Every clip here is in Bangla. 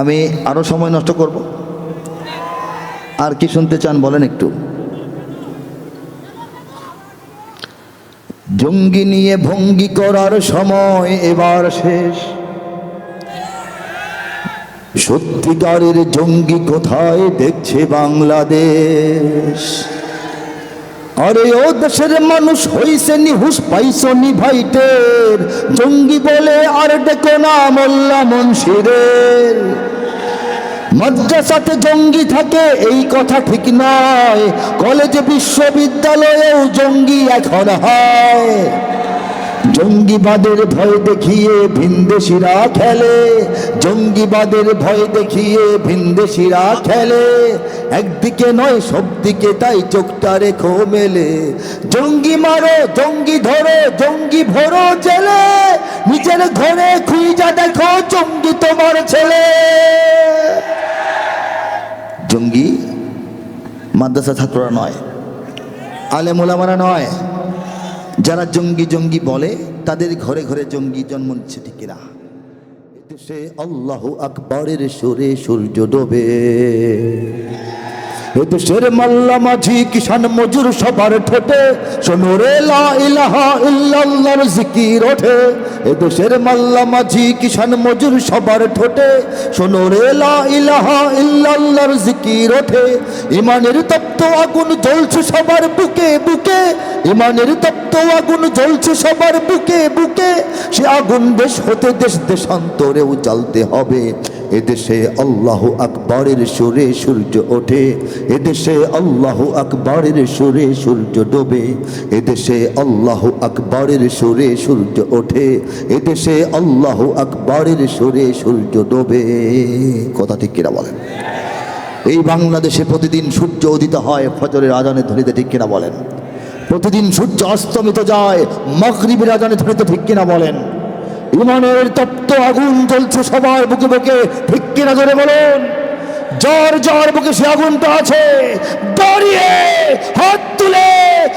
আমি আরও সময় নষ্ট করব। আর কি শুনতে চান বলেন একটু। জঙ্গি নিয়ে ভঙ্গি করার সময় এবার শেষ। সত্যিকারের জঙ্গি কোথায় দেখছে বাংলাদেশ? আরে ও দেশের মানুষ হইছে নিহুস পাইছ নি ভাইটের জঙ্গি বলে আর ডেকো না মোল্লা মনসিরের মাদ্রাসাতে জঙ্গি থাকে, এই কথা ঠিক নয়। কলেজে বিশ্ববিদ্যালয়েও জঙ্গি এখন হয়। জঙ্গিবাদের ভয় দেখিয়ে ভিনদেশিরা খেলে। জঙ্গিবাদের ভয় দেখিয়ে ভিনদেশিরা খেলে। একদিকে নয় সব দিকে তাই চোখটা রেখো মেলে। জঙ্গি মারো, জঙ্গি ধরো, জঙ্গি ভরো জেলে। নিজের ঘরে খুঁজা দেখো, জঙ্গি তোমার ছেলে। জঙ্গি মাদ্রাসা ছাত্ররা নয় আলে মোলামারা নয় যারা জঙ্গি জঙ্গি বলে, তাদের ঘরে ঘরে জঙ্গি জন্ম নিচ্ছে ঠিক কিনা সে আল্লাহ আকবরের সুরে সূর্য ডোবে। এদেশের মাল্লা মাঝি কিষান মজুর সবার ঠোঁটে। সোনরে লা ইলাহা ইল্লাল্লাহর জিকির ওঠে। এদেশের মাল্লা মাঝি কিষান মজুর সবার ঠোঁটে। সোনরে লা ইলাহা ইল্লাল্লাহর জিকির ওঠে। ইমানের তপ্ত আগুন জ্বলছে সবার বুকে বুকে। ইমানের তপ্ত আগুন জ্বলছে সবার বুকে বুকে। সে আগুন দেশ হতে দেশ দেশান্তরেও জ্বালতে হবে। এদেশে আল্লাহ আকবরের সুরে সূর্য ওঠে, এদেশে আল্লাহ আকবরের সুরে সূর্য ডোবে, এদেশে আল্লাহ আকবরের সুরে সূর্য ওঠে, এদেশে আল্লাহ আকবরের সুরে সূর্য ডোবে। কথা ঠিক কিনা বলেন? এই বাংলাদেশে প্রতিদিন সূর্য উদিত হয়, ফজরের আজানে ধরিতে ঠিক কিনা বলেন? প্রতিদিন সূর্য অস্তমিত যায়, মগরিবের আজানে ধরিতে ঠিক কিনা বলেন? ইমানের তপ্ত আগুন জ্বলছে সবার বুকে বুকে। ঠিক কিনা ধরে বলুন, জ্বর জ্বর বুকে সে আগুনটা আছে। দাঁড়িয়ে হাত তুলে,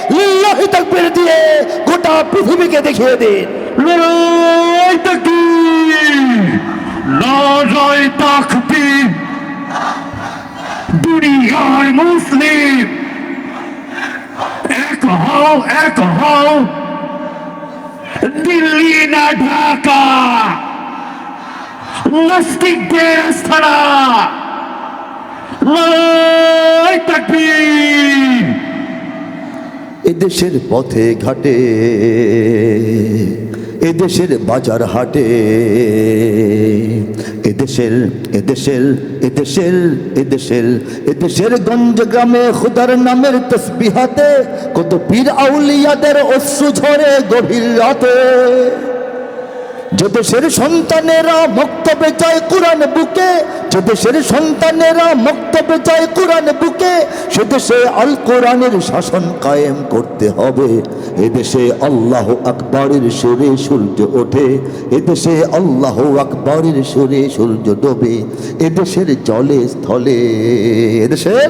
লিল্লাহি তাকবীর দিয়ে গোটা পৃথিবীকে দেখিয়ে দিন। লড়াই তাকবীর লড়াই তাকবীর। দুনিয়ার মুসলিম। এক হও এক হও। দিল্লি না ঢাকা। লড়াই তাকবীর। এদেশের পথে ঘাটে এদেশের বাজার হাটে, এদেশের এদেশের এদেশের এদেশের এদেশের গঞ্জ গ্রামে খুদার নামের তসবিহাতে কত পীর আউলিয়াদের অশ্রু ঝরে গভীর রাতে। যে দেশের সন্তানেরা মক্তবে যায় কোরআন বুকে যে দেশের সন্তানেরা মক্তবে যায় কোরআন বুকে সে দেশে আল কোরআনের শাসন কায়েম করতে হবে। এদেশে আল্লাহ আকবরের সুরে সূর্য ওঠে এদেশে আল্লাহ আকবরের সুরে সূর্য ডোবে এদেশের জলে স্থলে এদেশের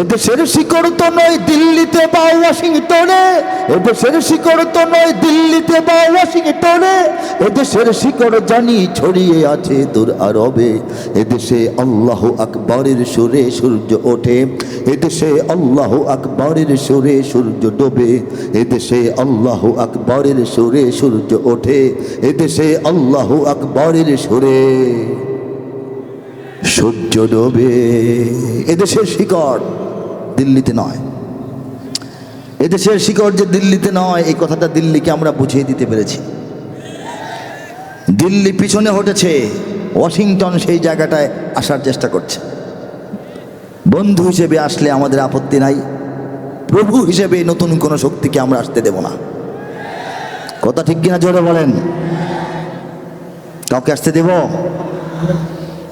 এদেশের শিকড় তো নয় দিল্লিতে বা ওয়াশিংটনে। এদেশের শিকড় তো নয় দিল্লিতে বা ওয়াশিংটনে। এদেশের শিকড় জানি ছড়িয়ে আছে দূর আরবে। এদেশে আল্লাহ আকবরের সুরে সূর্য ওঠে। এদেশে আল্লাহ আকবরের সুরে সূর্য ডোবে। এদেশে আল্লাহ আকবরের সুরে সূর্য ওঠে। এদেশে আল্লাহ আকবরের সুরে সূর্য ডোবে। এদেশের শিকড় দিল্লিতে নয়। এদেশের শিকড় যে দিল্লিতে নয়, এই কথাটা দিল্লিকে আমরা বুঝিয়ে দিতে পেরেছি। দিল্লি পিছনে হটেছে, ওয়াশিংটন সেই জায়গাটায় আসার চেষ্টা করছে। বন্ধু হিসেবে আসলে আমাদের আপত্তি নাই। প্রভু হিসেবে নতুন কোনো শক্তিকে আমরা আসতে দেব না। কথা ঠিক কিনা জোরে বলেন? কাউকে আসতে দেব?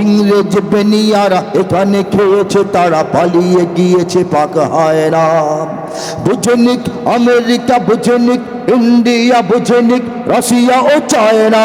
ইংরেজ বেনিয়ারা এখানে খেয়েছে, তারা পালিয়ে গিয়েছে পাক হায়রা বুঝনিক আমেরিকা, বুঝনিক ইন্ডিয়া, বুঝনিক রাশিয়া ও চায়না।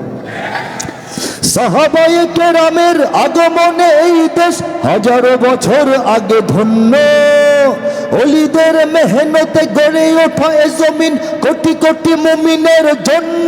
সাহাবায়ে কেরামের আগমনে এই দেশ হাজারো বছর আগে ধন্য। অলিদের মেহনতে গড়ে ওঠা এ জমিন কোটি কোটি মুমিনের জন্য।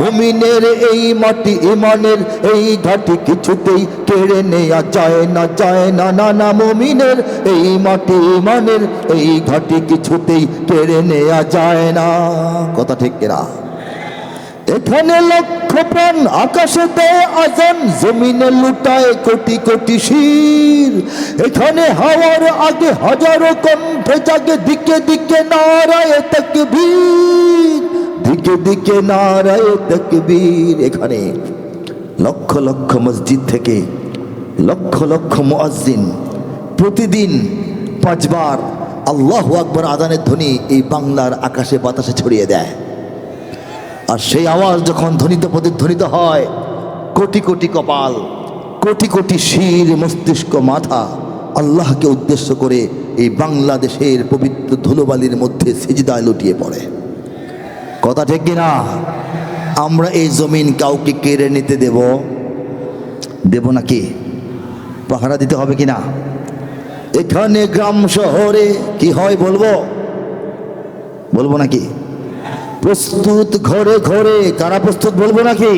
মুমিনের এই মাটি, ইমানের এই ঘাটি কিছুতেই কেড়ে নেয়া যায় না যায় না না না, মুমিনের এই মাটি, ইমানের এই ঘাটি কিছুতেই কেড়ে নেয়া যায় না। কথা ঠিক কিনা? এখানে লক্ষ প্রাণ আকাশে দেয় আজান, জমিনে লুটায় কোটি কোটি শির। এখানে হাওয়ার আগে হাজারো কণ্ঠে জাগে, দিকে দিকে নারায় তকবীর। দিকে দিকে নারায় তকবীর এখানে। লক্ষ লক্ষ মসজিদ থেকে লক্ষ লক্ষ মুয়াজ্জিন প্রতিদিন পাঁচবার আল্লাহ আকবর আদানের ধ্বনি এই বাংলার আকাশে বাতাসে ছড়িয়ে দেয়। আর সেই আওয়াজ যখন ধ্বনিত প্রতিধ্বনিত হয়, কোটি কোটি কপাল, কোটি কোটি শির, মস্তিষ্ক, মাথা আল্লাহকে উদ্দেশ্য করে এই বাংলাদেশের পবিত্র ধুলোবালির মধ্যে সিজদায় লুটিয়ে পড়ে। কথা ঠিক কিনা? আমরা এই জমিন কাউকে কেড়ে নিতে দেব। দেব নাকি পাহারা দিতে হবে কিনা? এখানে গ্রাম শহরে কি হয় বলব? বলব নাকি? প্রস্তুত ঘরে ঘরে কারা প্রস্তুত বলব নাকি?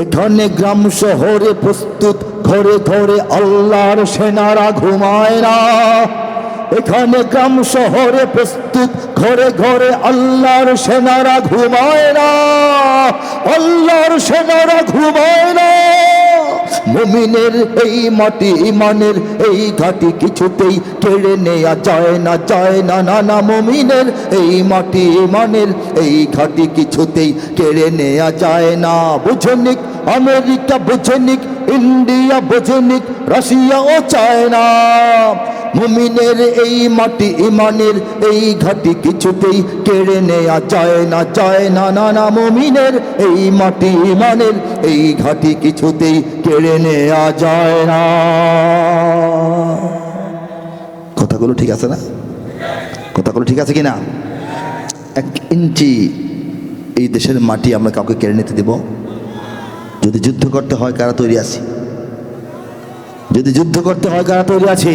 এখানে গ্রাম শহরে প্রস্তুত ঘরে ঘরে আল্লাহর সেনারা ঘুমায় না। এখানে গ্রাম শহরে প্রস্তুত, ঘরে ঘরে আল্লাহর সেনারা ঘুমায় না। আল্লাহর সেনারা ঘুমায় না। মুমিনের এই মাটি ইমানের এই ঘাটি কিছুতেই কেড়ে নেয়া যায় না যায় না না না। মুমিনের এই মাটি ইমানের এই ঘাটি কিছুতেই কেড়ে নেয়া যায় না। বুঝনিক আমেরিকা, বুঝনিক ইন্ডিয়া, বুঝনিক রাশিয়া ও চায়না। মুমিনের এই মাটি, ইমানের এই ঘাটি কিছুতেই কেড়ে নেয়া যায় না যায় না না না, মুমিনের এই মাটি, ইমানের এই ঘাটি কিছুতেই কেড়ে নেয়া যায় না। কথাগুলো ঠিক আছে না? কথাগুলো ঠিক আছে কি না এক ইঞ্চি এই দেশের মাটি আমরা কাউকে কেড়ে নিতে দেব। যদি যুদ্ধ করতে হয়, কারা তৈরি আছি? যদি যুদ্ধ করতে হয়, কারা তৈরি আছে?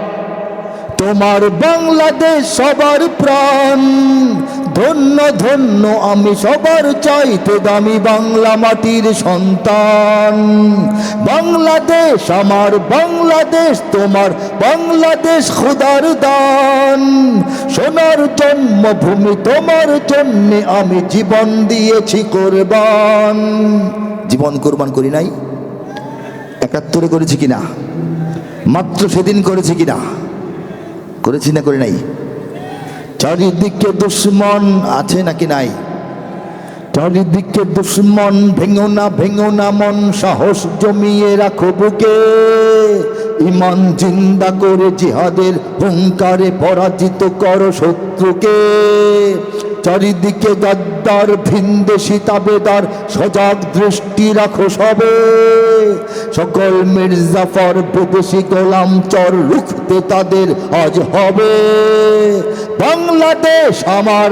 তোমার বাংলাদেশ সবার প্রাণ। ধন্য ধন্য, আমি সবার চাইতে দামি বাংলা মাটির সন্তান। বাংলাদেশ, আমার বাংলাদেশ, তোমার বাংলাদেশ খোদার দান। সোনার জন্মভূমি তোমার জন্যে আমি জীবন দিয়েছি কোরবান। জীবন কোরবান করি নাই? একাত্তরে করেছি কিনা? মাত্র সেদিন করেছি কিনা? করেছি না করে নাই? চারিদিকে দুশ্মন আছে নাকি নাই? চারিদিকে দুশ্মন, ভেঙো না ভেঙো না, মন সাহস জমিয়ে রাখো বুকে। ইমান জিন্দা করে জিহাদের হুঙ্কারে পরাজিত করো শত্রুকে। চারিদিকে গাদ্দার ভিনদেশি তাবেদার সজাগ দৃষ্টি রাখো সবে। সকল মির্জাফর বিদেশি গোলাম চর রুখতে তাদের আজ হবে। বাংলাদেশ আমার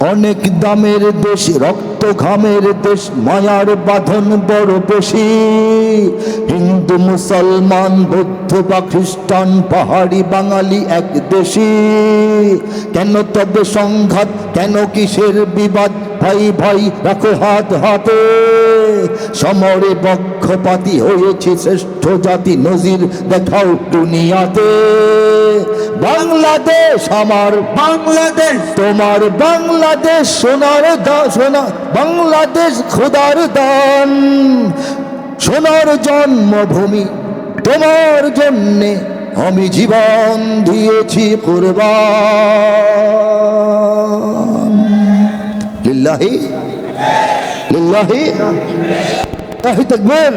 অনেক দামের দেশ, রক্ত ঘামের দেশ, মায়ার বাঁধন বড় বেশি। হিন্দু, মুসলমান, বৌদ্ধ বা খ্রিস্টান, পাহাড়ি বাঙালি এক দেশি কেন তবে সংঘাত, কেন কিসের বিবাদ? ভাই ভাই রাখো হাত হাতে। সমরে বক্ষপাতি হয়েছে শ্রেষ্ঠ জাতি নজির দেখাও দুনিয়াতে। বাংলাদেশ আমার। বাংলাদেশ। তোমার বাংলাদেশ সোনার দা সোনা বাংলাদেশ খোদার দান। সোনার জন্মভূমি তোমার জন্যে আমি জীবন দিয়েছি কুরবান। লিল্লাহি লিল্লাহি তাকবীর